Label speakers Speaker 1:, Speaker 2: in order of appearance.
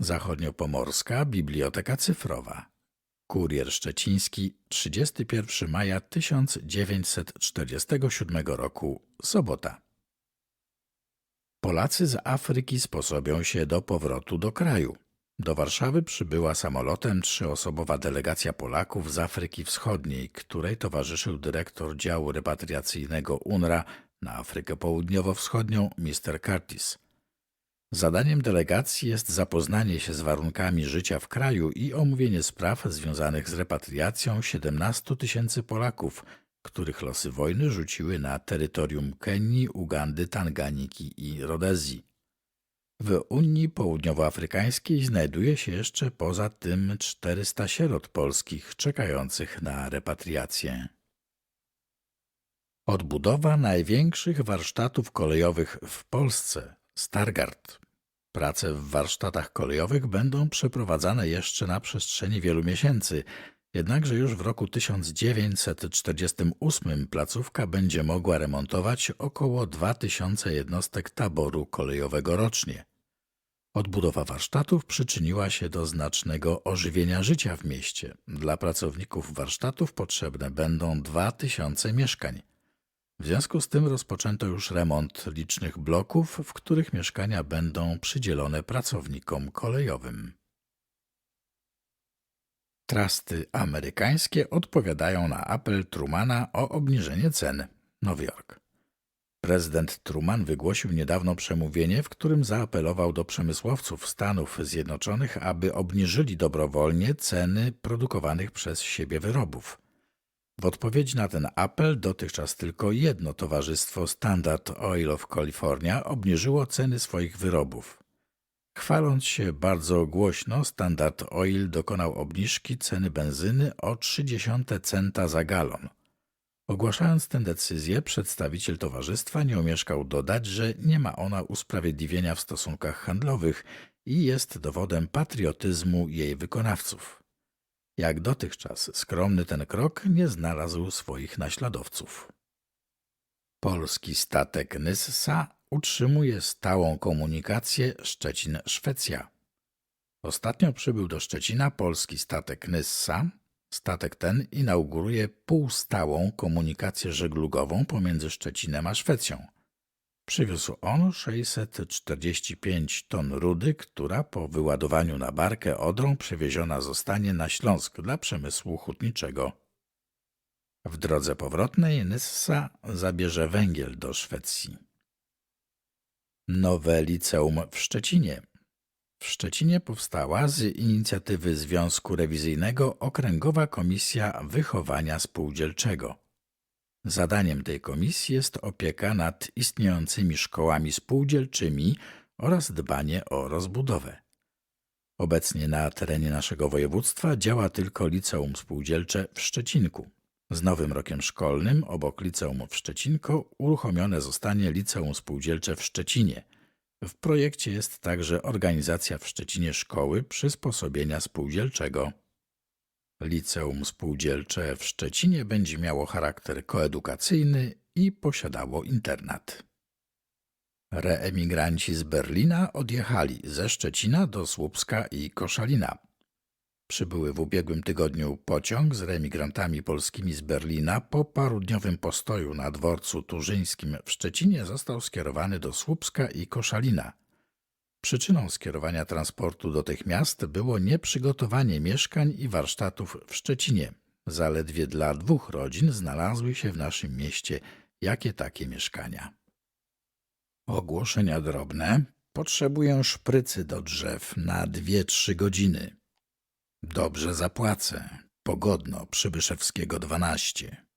Speaker 1: Zachodniopomorska Biblioteka Cyfrowa. Kurier Szczeciński, 31 maja 1947 roku, sobota. Polacy z Afryki sposobią się do powrotu do kraju. Do Warszawy przybyła samolotem trzyosobowa delegacja Polaków z Afryki Wschodniej, której towarzyszył dyrektor działu repatriacyjnego UNRWA na Afrykę Południowo-Wschodnią Mr. Curtis. Zadaniem delegacji jest zapoznanie się z warunkami życia w kraju i omówienie spraw związanych z repatriacją 17 tysięcy Polaków, których losy wojny rzuciły na terytorium Kenii, Ugandy, Tanganiki i Rodezji. W Unii Południowoafrykańskiej znajduje się jeszcze poza tym 400 sierot polskich czekających na repatriację. Odbudowa największych warsztatów kolejowych w Polsce, Stargard. Prace w warsztatach kolejowych będą przeprowadzane jeszcze na przestrzeni wielu miesięcy, jednakże już w roku 1948 placówka będzie mogła remontować około 2000 jednostek taboru kolejowego rocznie. Odbudowa warsztatów przyczyniła się do znacznego ożywienia życia w mieście. Dla pracowników warsztatów potrzebne będą 2000 mieszkań. W związku z tym rozpoczęto już remont licznych bloków, w których mieszkania będą przydzielone pracownikom kolejowym. Trusty amerykańskie odpowiadają na apel Trumana o obniżenie cen. Nowy Jork. Prezydent Truman wygłosił niedawno przemówienie, w którym zaapelował do przemysłowców Stanów Zjednoczonych, aby obniżyli dobrowolnie ceny produkowanych przez siebie wyrobów. W odpowiedzi na ten apel dotychczas tylko jedno towarzystwo Standard Oil of California obniżyło ceny swoich wyrobów. Chwaląc się bardzo głośno, Standard Oil dokonał obniżki ceny benzyny o 0,3 centa za galon. Ogłaszając tę decyzję, przedstawiciel towarzystwa nie omieszkał dodać, że nie ma ona usprawiedliwienia w stosunkach handlowych i jest dowodem patriotyzmu jej wykonawców. Jak dotychczas skromny ten krok nie znalazł swoich naśladowców. Polski statek Nyssa utrzymuje stałą komunikację Szczecin-Szwecja. Ostatnio przybył do Szczecina polski statek Nyssa. Statek ten inauguruje półstałą komunikację żeglugową pomiędzy Szczecinem a Szwecją. Przywiózł on 645 ton rudy, która po wyładowaniu na barkę Odrą przewieziona zostanie na Śląsk dla przemysłu hutniczego. W drodze powrotnej Nyssa zabierze węgiel do Szwecji. Nowe liceum w Szczecinie. W Szczecinie powstała z inicjatywy Związku Rewizyjnego Okręgowa Komisja Wychowania Spółdzielczego. Zadaniem tej komisji jest opieka nad istniejącymi szkołami spółdzielczymi oraz dbanie o rozbudowę. Obecnie na terenie naszego województwa działa tylko liceum spółdzielcze w Szczecinku. Z nowym rokiem szkolnym obok liceum w Szczecinko uruchomione zostanie liceum spółdzielcze w Szczecinie. W projekcie jest także organizacja w Szczecinie szkoły przysposobienia spółdzielczego. Liceum Spółdzielcze w Szczecinie będzie miało charakter koedukacyjny i posiadało internat. Reemigranci z Berlina odjechali ze Szczecina do Słupska i Koszalina. Przybyły w ubiegłym tygodniu pociąg z reemigrantami polskimi z Berlina po parudniowym postoju na dworcu turzyńskim w Szczecinie został skierowany do Słupska i Koszalina. Przyczyną skierowania transportu do tych miast było nieprzygotowanie mieszkań i warsztatów w Szczecinie. Zaledwie dla dwóch rodzin znalazły się w naszym mieście jakie takie mieszkania. Ogłoszenia drobne. Potrzebuję szprycy do drzew na 2-3 godziny. Dobrze zapłacę. Pogodno, Przybyszewskiego 12.